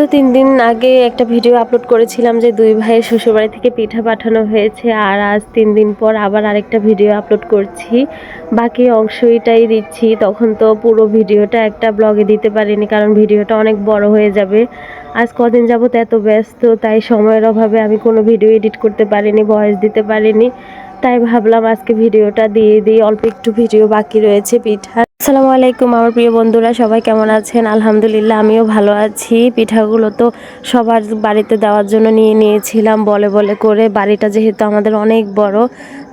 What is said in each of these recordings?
তো তিন দিন আগে একটা ভিডিও আপলোড করেছিলাম যে দুই ভাইয়ের শ্বশুরবাড়ি থেকে পিঠা পাঠানো হয়েছে আর আজ তিন দিন পর আবার আরেকটা ভিডিও আপলোড করছি। বাকি অংশটাই দিচ্ছি। তখন তো পুরো ভিডিওটা একটা ব্লগে দিতে পারিনি কারণ ভিডিওটা অনেক বড় হয়ে যাবে। আজ কদিন যাবত এত ব্যস্ত, তাই সময়ের অভাবে আমি কোনো ভিডিও এডিট করতে পারিনি ভয়েস দিতে পারিনি। তাই ভাবলাম আজকে ভিডিওটা দিয়ে দিই। অল্প একটু ভিডিও বাকি রয়েছে পিঠা আসসালামু আলাইকুম আমার প্রিয় বন্ধুরা, সবাই কেমন আছেন? আলহামদুলিল্লাহ, আমিও ভালো আছি। পিঠাগুলো তো সবার বাড়িতে দেওয়ার জন্য নিয়ে নিয়েছিলাম বলে বলে করে। বাড়িটা যেহেতু আমাদের অনেক বড়,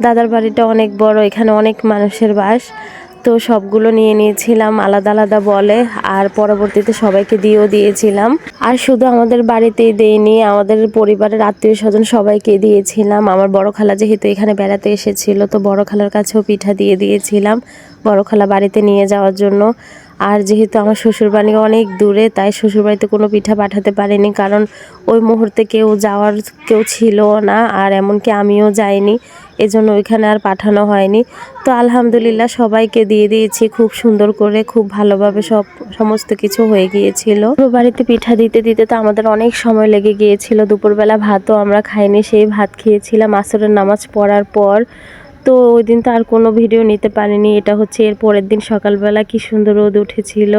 দাদার বাড়িটা অনেক বড়, এখানে অনেক মানুষের বাস। তো সবগুলো নিয়ে নিয়েছিলাম, আলাদা আলাদা বলে, আর পরবর্তীতে সবাইকে দিয়েও দিয়েছিলাম। আর শুধু আমাদের বাড়িতেই দেইনি, আমাদের পরিবারের আত্মীয় স্বজন সবাইকে দিয়েছিলাম। আমার বড় খালা যেহেতু এখানে বেড়াতে এসেছিল, তো বড় খালার কাছেও পিঠা দিয়ে দিয়েছিলাম, বড় খালা বাড়িতে নিয়ে যাওয়ার জন্য। আর যেহেতু আমার শ্বশুরবাড়ি অনেক দূরে, তাই শ্বশুরবাড়িতে কোনো পিঠা পাঠাতে পারিনি, কারণ ওই মুহূর্তে কেউ যাওয়ার কেউ ছিল না, আর এমনকি আমিও যাইনি। এজন্য ওইখানে আর পাঠানো হয়নি। তো আলহামদুলিল্লাহ সবাইকে দিয়ে দিয়েছি, খুব সুন্দর করে, খুব ভালোভাবে সব, সমস্ত কিছু হয়ে গিয়েছিল। বাড়িতে পিঠা দিতে দিতে তো আমাদের অনেক সময় লেগে গিয়েছিল। দুপুরবেলা ভাতও আমরা খাইনি, সেই ভাত খেয়েছিলাম আসরের নামাজ পড়ার পর। তো ওই দিন তো আর কোনো ভিডিও নিতে পারিনি, এটা হচ্ছে এর পরের দিন সকালবেলা কি সুন্দর রোদ উঠেছিল।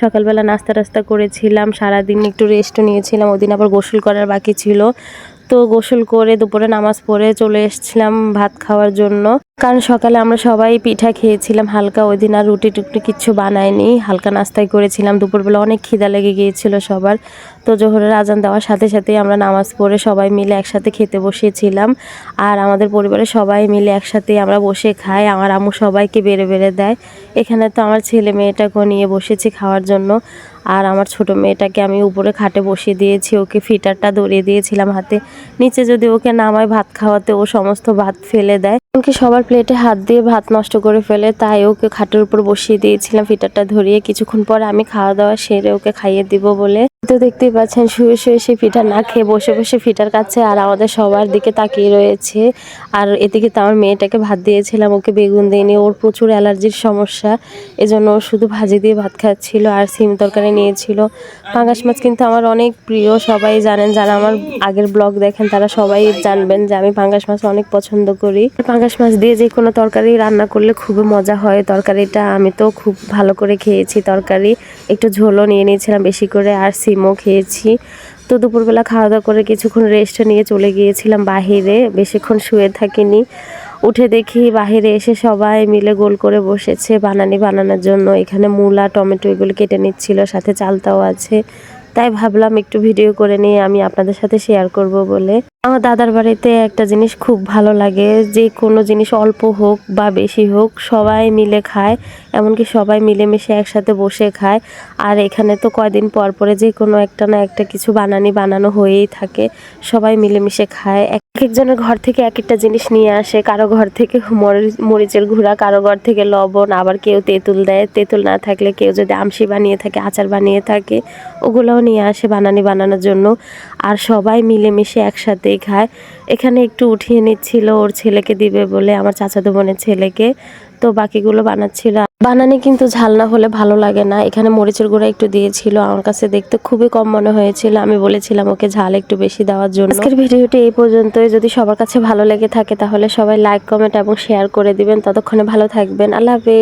সকালবেলা নাস্তা টাস্তা করেছিলাম, সারাদিন একটু রেস্টও নিয়েছিলাম, ওই দিন আবার গোসল করার বাকি ছিল। তো গোসল করে দুপুরে নামাজ পড়ে চলে এসেছিলাম ভাত খাওয়ার জন্য। কারণ সকালে আমরা সবাই পিঠা খেয়েছিলাম, হালকা ওই দিন আর রুটি টুটি কিচ্ছু বানায়নি, হালকা নাস্তাই করেছিলাম, দুপুরবেলা অনেক খিদা লেগে গিয়েছিল সবার। তো জোহরের আজান দেওয়ার সাথে সাথেই আমরা নামাজ পড়ে সবাই মিলে একসাথে খেতে বসেছিলাম। আর আমাদের পরিবারের সবাই মিলে একসাথে আমরা বসে খাই, আমার আম্মু সবাইকে বেড়ে বেড়ে দেয়। এখানে তো আমার ছেলে মেয়েটাকেও নিয়ে বসেছি খাওয়ার জন্য। আর আমার ছোট মেয়েটাকে আমি উপরে খাটে বসিয়ে দিয়েছি, ওকে ফিটারটা ধরিয়ে দিয়েছিলাম হাতে। নিচে যদি ওকে নামায় ভাত খাওয়াতে ও সমস্ত ভাত ফেলে দেয়। এমনকি সবার প্লেটে হাত দিয়ে ভাত নষ্ট করে ফেলে, তাই ওকে খাটের উপর বসিয়ে দিয়েছিলাম, ফিটারটা ধরিয়ে। কিছুক্ষণ পর আমি খাওয়া দাওয়া সেরে ওকে খাইয়ে দিব বলে তো দেখতেই পাচ্ছেন, শুয়ে শুয়ে সে ফিটার না খেয়ে বসে বসে ফিটার কাছে আর আমাদের সবার দিকে তাকিয়ে রয়েছে। আর এদিকে তো আমার মেয়েটাকে ভাত দিয়েছিলাম, ওকে বেগুন দিইনি ওর প্রচুর অ্যালার্জির সমস্যা, এজন্য ও শুধু ভাজি দিয়ে ভাত খাচ্ছিল আর সিম তরকারি নিয়েছিল। পাঙ্গাস মাছ কিন্তু আমার অনেক প্রিয়, সবাই জানেন, যারা আমার আগের ব্লগ দেখেন তারা সবাই জানবেন যে আমি পাঙ্গাস মাছ অনেক পছন্দ করি। পাঙ্গাস মাছ দিয়ে যে কোনো তরকারি রান্না করলে খুবই মজা হয়। তরকারিটা আমি তো খুব ভালো করে খেয়েছি, তরকারি একটু ঝোলও নিয়ে নিয়েছিলাম বেশি করে, আর সিমও খেয়েছি। তো দুপুরবেলা খাওয়া দাওয়া করে কিছুক্ষণ রেস্ট নিয়ে চলে গিয়েছিলাম বাহিরে। বেশিক্ষণ শুয়ে থাকিনি। উঠে দেখি বাহিরে এসে সবাই মিলে গোল করে বসেছে বানানি বানানোর জন্য। এখানে মূলা, টমেটো এগুলো কেটে নিচ্ছিল, সাথে চালতাও আছে। তাই ভাবলাম একটু ভিডিও করে নিয়ে আমি আপনাদের সাথে শেয়ার করব বলে। আমার দাদার বাড়িতে একটা জিনিস খুব ভালো লাগে, যে কোনো জিনিস অল্প হোক বা বেশি হোক, সবাই মিলে খায়, এমনকি সবাই মিলেমিশে একসাথে বসে খায়। আর এখানে তো কয়দিন পর পরে যে কোনো একটা না একটা কিছু বানানি বানানো হয়েই থাকে, সবাই মিলেমিশে খায়। এক একজনের ঘর থেকে এক একটা জিনিস নিয়ে আসে, কারও ঘর থেকে মরি- মরিচের গুঁড়া, কারও ঘর থেকে লবণ, আবার কেউ তেঁতুল দেয়। তেঁতুল না থাকলে কেউ যদি আমসি বানিয়ে থাকে, আচার বানিয়ে থাকে, ওগুলোও নিয়ে আসে বানানি বানানোর জন্য। আর সবাই মিলেমিশে একসাথেই খায়। এখানে একটু উঠিয়ে নিচ্ছিল, ওর ছেলেকে দিবে বলে, আমার চাচাতো বোনের ছেলেকে। তো বাকিগুলো বানাচ্ছিল। বানানি কিন্তু ঝাল না হলে ভালো লাগে না। এখানে মরিচের গুঁড়া একটু দিয়েছিল। আমার কাছে দেখতে খুবই কম মনে হয়েছিল। আমি বলেছিলাম ওকে ঝাল একটু বেশি দেওয়ার জন্য। আজকের ভিডিওটি এই পর্যন্তই। যদি সবার কাছে ভালো লেগে থাকে, তাহলে সবাই লাইক কমেন্ট এবং শেয়ার করে দিবেন। ততক্ষণে ভালো থাকবেন। আল্লাহ হাফেজ।